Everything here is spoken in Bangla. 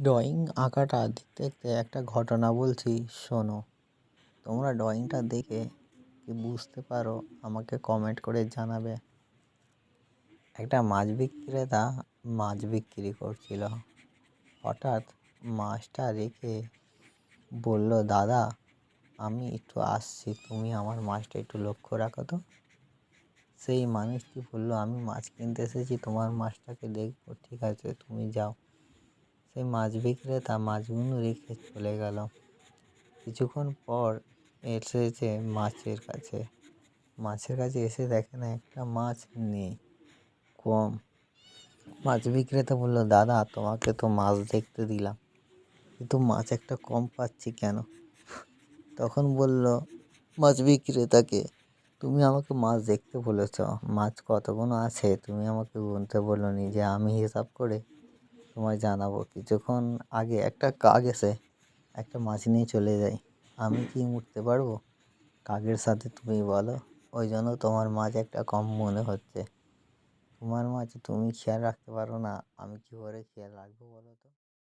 ড্রয়িং আঁকাটা দেখতে দেখতে একটা ঘটনা বলছি, শোনো। তোমরা ড্রয়িংটা দেখে কি বুঝতে পারো, আমাকে কমেন্ট করে জানাবে। একটা মাছ বিক্রেতা মাছ বিক্রি করছিল। হঠাৎ মাছটা রেখে বলল, দাদা, আমি একটু আসছি, তুমি আমার মাছটা একটু লক্ষ্য রাখো তো। সেই মানুষটি বলল, আমি মাছ কিনতে এসেছি, তোমার মাছটাকে দেখব, ঠিক আছে, তুমি যাও। সেই মাছ বিক্রেতা মাছগুলো রেখে চলে গেল। কিছুক্ষণ পর এসেছে মাছের কাছে মাছের কাছে এসে দেখে না একটা মাছ নেই, কম। মাছ বিক্রেতা বলল, দাদা, তোমাকে তো মাছ দেখতে দিলাম, কিন্তু মাছ একটা কম পাচ্ছি কেন? তখন বলল, মাছ বিক্রেতাকে, তুমি আমাকে মাছ দেখতে বলেছ, মাছ কতগুলো আছে? তুমি আমাকে গুনতে বলল নি যে আমি হিসাব করে তোমায় জানাব কিছুক্ষণ আগে একটা কাক এসে একটা মাছ নিয়ে চলে যায়, আমি কি উঠতে পারব? কাকের সাথে তুমি বলো, ওই জন্য তোমার মাছ একটা কম মনে হচ্ছে। তোমার মাছ তুমি খেয়াল রাখতে পারো না, আমি কী করে খেয়াল রাখব বলো তো?